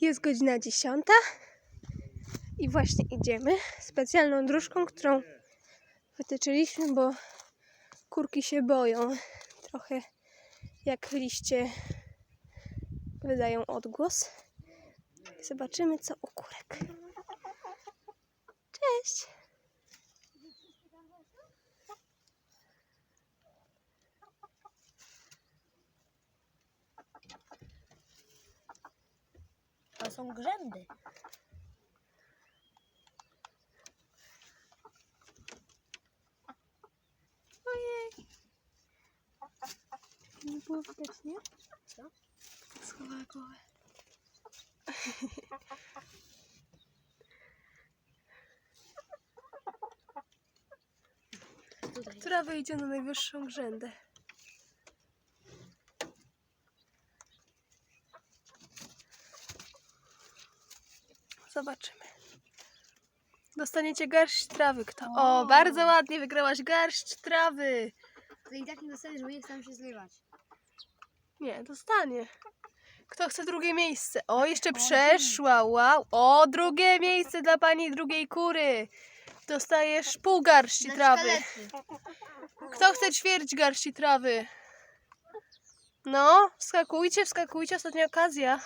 Jest godzina 10 i właśnie idziemy specjalną dróżką, którą wytyczyliśmy, bo kurki się boją. Trochę jak liście wydają odgłos. Zobaczymy, co u kurek. Cześć! Są grzędy. Ojej! Nie było widać, nie? Co? Schowała głowę. Która wyjdzie na najwyższą grzędę? Zobaczymy. Dostaniecie garść trawy. Kto? O, O. bardzo ładnie wygrałaś garść trawy. To i tak nie dostaniesz, bo nie chcę się zrywać. Nie, dostanie. Kto chce drugie miejsce? O, jeszcze O, przeszła. Wow. O, drugie miejsce dla pani drugiej kury. Dostajesz pół garści trawy. Kto chce ćwierć garści trawy? No, wskakujcie, wskakujcie, ostatnia okazja.